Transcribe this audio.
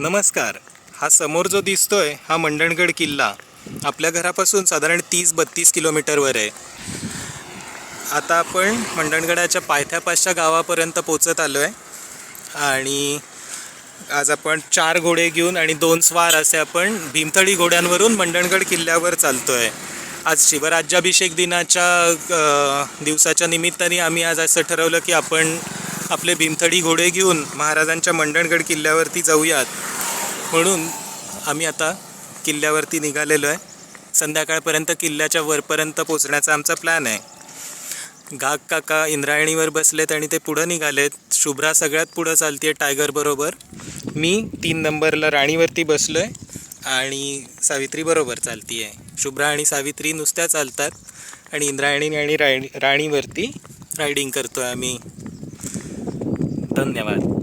नमस्कार. हा समोर जो दिसतोय हा मंडणगड किल्ला. आपल्या घरापासून साधारण तीस बत्तीस किलोमीटरवर आहे. आता आपण मंडणगडाच्या पायथ्यापासच्या गावापर्यंत पोचत आलो आहे आणि आज आपण चार घोडे घेऊन आणि दोन स्वार असे आपण भीमथडी घोड्यांवरून मंडणगड किल्ल्यावर चालतो आहे आज शिवराज्याभिषेक दिनाच्या दिवसाच्या निमित्ताने आम्ही आज असं ठरवलं की आपण आपले भीमथडी घोडे घेऊन महाराजांच्या मंडणगड किल्ल्यावरती जाऊयात. म्हणून आम्ही आता किल्ल्यावरती निघालेलो आहे. संध्याकाळपर्यंत किल्ल्याच्या वरपर्यंत पोचण्याचा आमचा प्लॅन आहे. गाग काका इंद्रायणीवर बसलेत आणि ते पुढं निघालेत. शुभ्रा सगळ्यात पुढं चालते आहे टायगरबरोबर मी तीन नंबरला राणीवरती बसलो आहे आणि सावित्रीबरोबर चालती आहे शुभ्रा आणि सावित्री नुसत्या चालतात आणि इंद्रायणी आणि राणी राणीवरती रायडिंग करतो आहे आम्ही. धन्यवाद